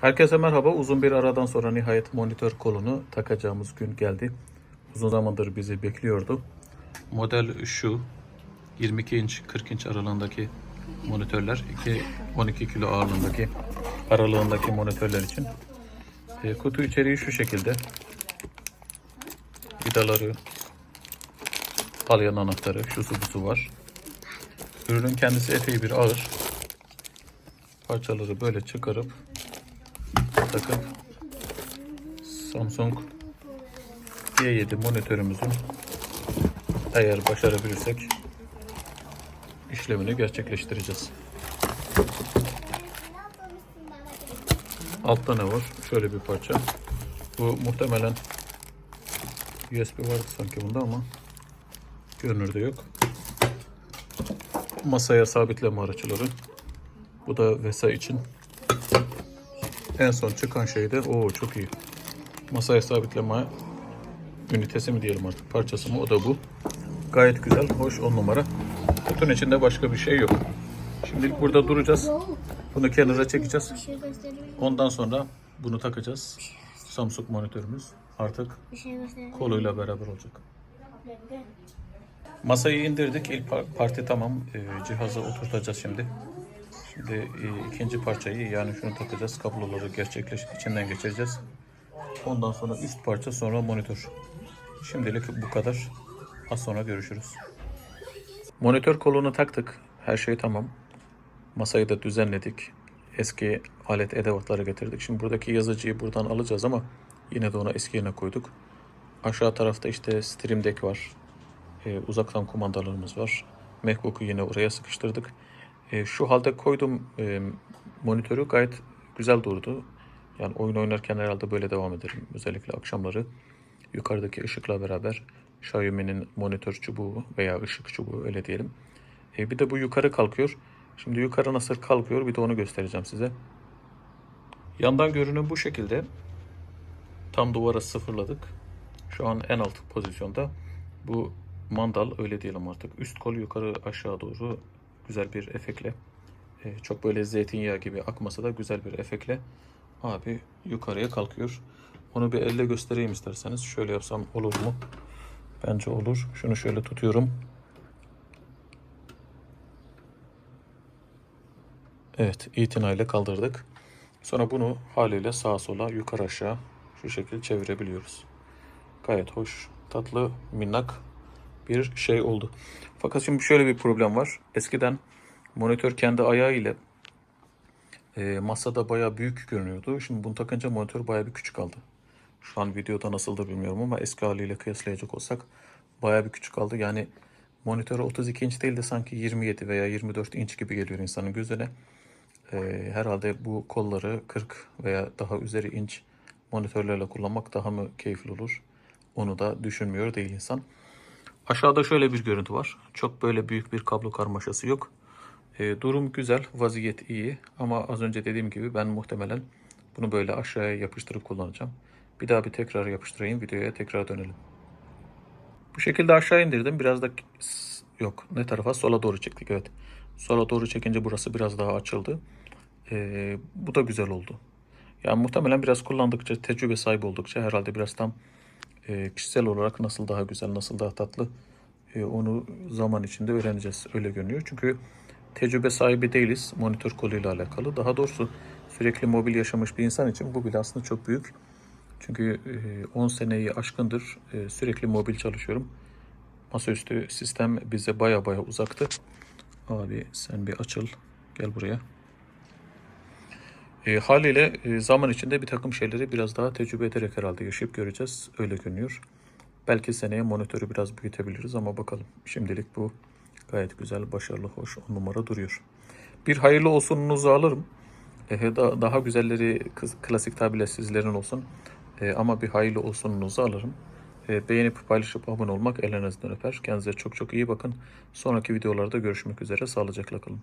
Herkese merhaba. Uzun bir aradan sonra nihayet monitör kolunu takacağımız gün geldi. Uzun zamandır bizi bekliyordu. Model şu. 22 inç 40 inç aralığındaki monitörler. 2 12 kilo ağırlığındaki aralığındaki monitörler için. E, kutu içeriği şu şekilde. Vidaları, palyan anahtarı, şusu busu var. Ürünün kendisi epey bir ağır. Parçaları böyle çıkarıp takıp Samsung Y7 monitörümüzün eğer başarabilirsek işlemini gerçekleştireceğiz. Altta ne var? Şöyle bir parça. Bu muhtemelen USB vardı sanki bunda ama görünürde yok. Masaya sabitleme araçları. Bu da VESA için. En son çıkan şey de o çok iyi. Masaya sabitleme ünitesi mi diyelim artık parçası mı o da bu. Gayet güzel, hoş, on numara. Kutunun içinde başka bir şey yok. Şimdi burada duracağız. Bunu kenara çekeceğiz. Ondan sonra bunu takacağız. Samsung monitörümüz artık koluyla beraber olacak. Masayı indirdik. İlk par- parti tamam. Ee, cihazı oturtacağız şimdi. Şimdi e, ikinci parçayı yani şunu takacağız. Kabloları gerçekleş içinden geçireceğiz. Ondan sonra üst parça sonra monitör. Şimdilik bu kadar. Az sonra görüşürüz. Monitör kolunu taktık. Her şey tamam. Masayı da düzenledik. Eski alet edevatları getirdik. Şimdi buradaki yazıcıyı buradan alacağız ama yine de ona eski yerine koyduk. Aşağı tarafta işte Stream Deck var. Ee, uzaktan kumandalarımız var. MacBook'u yine oraya sıkıştırdık. Ee, şu halde koydum e, monitörü gayet güzel durdu. Yani oyun oynarken herhalde böyle devam ederim. Özellikle akşamları yukarıdaki ışıkla beraber Xiaomi'nin monitör çubuğu veya ışık çubuğu öyle diyelim. Ee, bir de bu yukarı kalkıyor. Şimdi yukarı nasıl kalkıyor bir de onu göstereceğim size. Yandan görünüm bu şekilde. Tam duvara sıfırladık. Şu an en alt pozisyonda. Bu mandal öyle diyelim artık. Üst kol yukarı aşağı doğru güzel bir efektle. e, çok böyle zeytinyağı gibi akmasa da güzel bir efektle abi yukarıya kalkıyor. Onu bir elle göstereyim isterseniz. Şöyle yapsam olur mu? Bence olur. Şunu şöyle tutuyorum. Evet, itinayla kaldırdık. Sonra bunu haliyle sağa sola, yukarı aşağı şu şekilde çevirebiliyoruz. Gayet hoş, tatlı, minnak bir şey oldu. Fakat şimdi şöyle bir problem var. Eskiden monitör kendi ayağı ile e, masada bayağı büyük görünüyordu. Şimdi bunu takınca monitör bayağı bir küçük kaldı. Şu an videoda nasıldır bilmiyorum ama eski haliyle kıyaslayacak olsak bayağı bir küçük kaldı. Yani monitörü 32 inç değil de sanki 27 veya 24 inç gibi geliyor insanın gözüne. Ee, herhalde bu kolları 40 veya daha üzeri inç monitörlerle kullanmak daha mı keyifli olur? Onu da düşünmüyor değil insan. Aşağıda şöyle bir görüntü var. Çok böyle büyük bir kablo karmaşası yok. Ee, durum güzel, vaziyet iyi ama az önce dediğim gibi ben muhtemelen bunu böyle aşağıya yapıştırıp kullanacağım. Bir daha bir tekrar yapıştırayım, videoya tekrar dönelim. Bu şekilde aşağı indirdim. Biraz da yok ne tarafa? Sola doğru çektik evet. Sola doğru çekince burası biraz daha açıldı. Ee, bu da güzel oldu. Yani muhtemelen biraz kullandıkça, tecrübe sahibi oldukça herhalde biraz tam e, kişisel olarak nasıl daha güzel, nasıl daha tatlı e, onu zaman içinde öğreneceğiz. Öyle görünüyor. Çünkü tecrübe sahibi değiliz monitör koluyla alakalı. Daha doğrusu sürekli mobil yaşamış bir insan için bu bile aslında çok büyük. Çünkü e, 10 seneyi aşkındır e, sürekli mobil çalışıyorum. Masaüstü sistem bize baya baya uzaktı. Abi sen bir açıl. Gel buraya. E, haliyle e, zaman içinde bir takım şeyleri biraz daha tecrübe ederek herhalde yaşayıp göreceğiz. Öyle görünüyor. Belki seneye monitörü biraz büyütebiliriz ama bakalım. Şimdilik bu gayet güzel, başarılı, hoş, on numara duruyor. Bir hayırlı olsununuzu alırım. E, da, daha güzelleri klasik tabirle sizlerin olsun. E, ama bir hayırlı olsununuzu alırım. E, beğenip paylaşıp abone olmak ellerinizden öper. Kendinize çok çok iyi bakın. Sonraki videolarda görüşmek üzere. Sağlıcakla kalın.